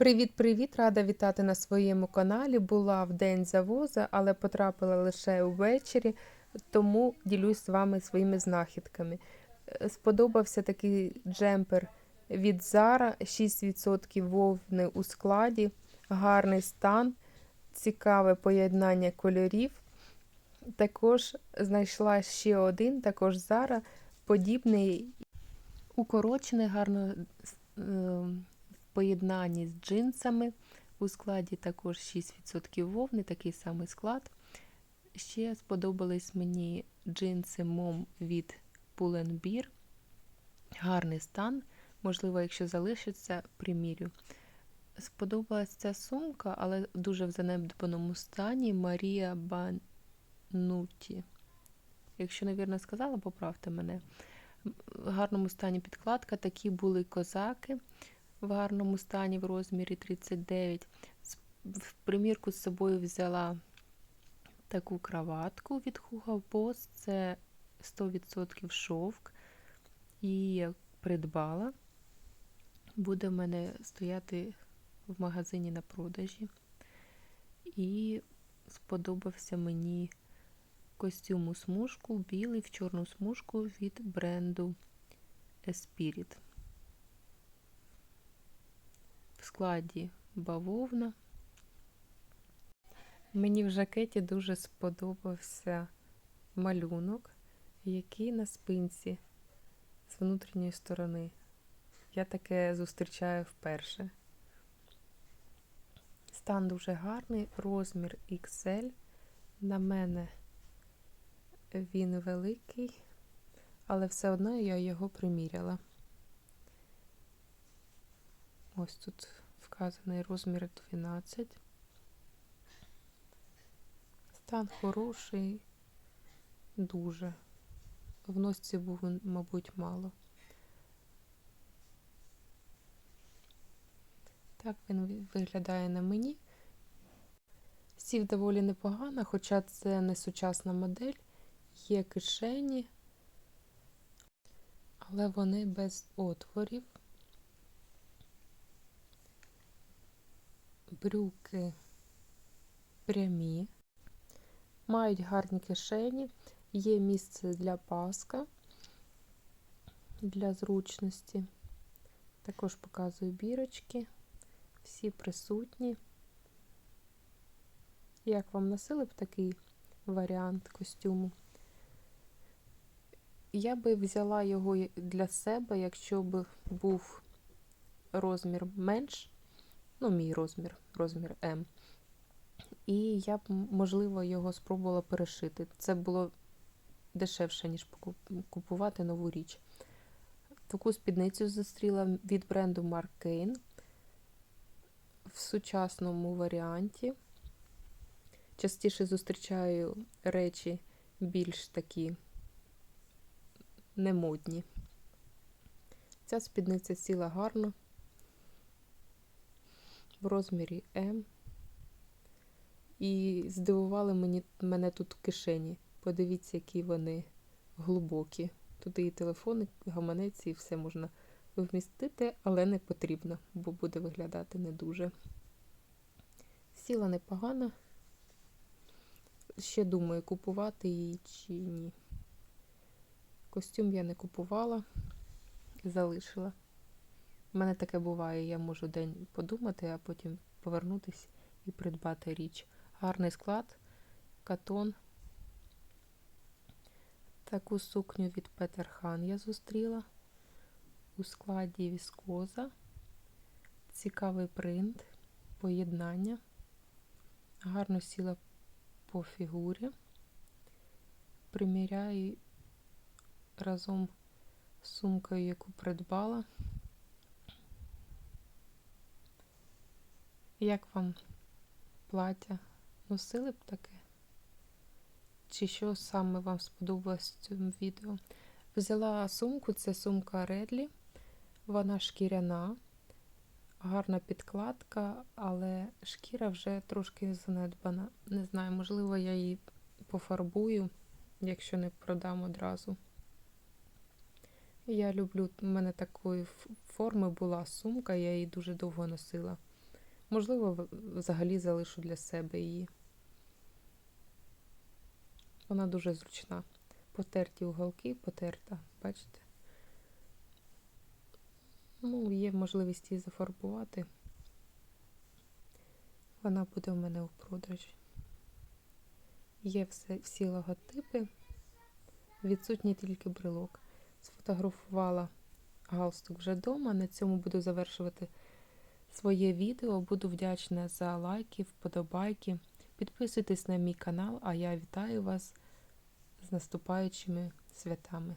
Привіт-привіт! Рада вітати на своєму каналі. Була в день завоза, але потрапила лише увечері, тому ділюсь з вами своїми знахідками. Е, Сподобався такий джемпер від Zara, 6% вовни у складі, гарний стан, цікаве поєднання кольорів. Також знайшла ще один, також Zara, подібний, укорочений, гарно е, поєднанні з джинсами. У складі також 6% вовни, такий самий склад. Ще сподобались мені джинси мом від Pull&Bear. Гарний стан. Можливо, якщо залишиться, примірю. Сподобалась ця сумка, але дуже в занедбаному стані Марія Бануті. Якщо невірно сказала, поправте мене. В гарному стані підкладка, такі були козаки в гарному стані в розмірі 39. В примірку з собою взяла таку краватку від Hugo Boss, це 100% шовк. Її придбала. Буде в мене стояти в магазині на продажі. І сподобався мені костюм у смужку, білий в чорну смужку від бренду Esprit. В складі бавовна. Мені в жакеті дуже сподобався малюнок, який на спинці з внутрішньої сторони. Я таке зустрічаю вперше. Стан дуже гарний, розмір XL. На мене він великий, але все одно я його приміряла. Ось тут вказаний розмір 12. Стан хороший, дуже. В носці був, мабуть, мало. Так він виглядає на мені. Сів доволі непогано, хоча це не сучасна модель, є кишені, але вони без отворів. Брюки прямі, мають гарні кишені, є місце для паска для зручності. Також показую бірочки, всі присутні. Як вам носили б такий варіант костюму? Я би взяла його для себе, якщо б був розмір менш, ну, мій розмір, розмір М. І я б, можливо, його спробувала перешити. Це було дешевше, ніж купувати нову річ. Таку спідницю зустріла від бренду Mark Kane в сучасному варіанті. Частіше зустрічаю речі більш такі немодні. Ця спідниця сіла гарно в розмірі М. І здивували мені, мене тут кишені. Подивіться, які вони глибокі. Тут і телефони, гаманець, і все можна вмістити, але не потрібно, бо буде виглядати не дуже. Сіла непогано. Ще думаю, купувати її чи ні. Костюм я не купувала, залишила. У мене таке буває, я можу день подумати, а потім повернутися і придбати річ. Гарний склад, катон. Таку сукню від Петерхан я зустріла у складі віскоза. Цікавий принт, поєднання. Гарно сіла по фігурі. Приміряю разом з сумкою, яку придбала. Як вам плаття? Носили б таке? Чи що саме вам сподобалось в цьому відео? Взяла сумку, це сумка Редлі, вона шкіряна, гарна підкладка, але шкіра вже трошки занедбана. Не знаю, можливо, я її пофарбую, якщо не продам одразу. Я люблю, у мене такої форми була сумка, я її дуже довго носила. Можливо, взагалі залишу для себе її. Вона дуже зручна. Потерті уголки, потерта, бачите? Ну, є можливість її зафарбувати. Вона буде у мене у продажі. Є все, всі логотипи, відсутній тільки брелок. Сфотографувала галстук вже вдома. На цьому буду завершувати своє відео. Буду вдячна за лайки, вподобайки. Підписуйтесь на мій канал, а я вітаю вас з наступаючими святами.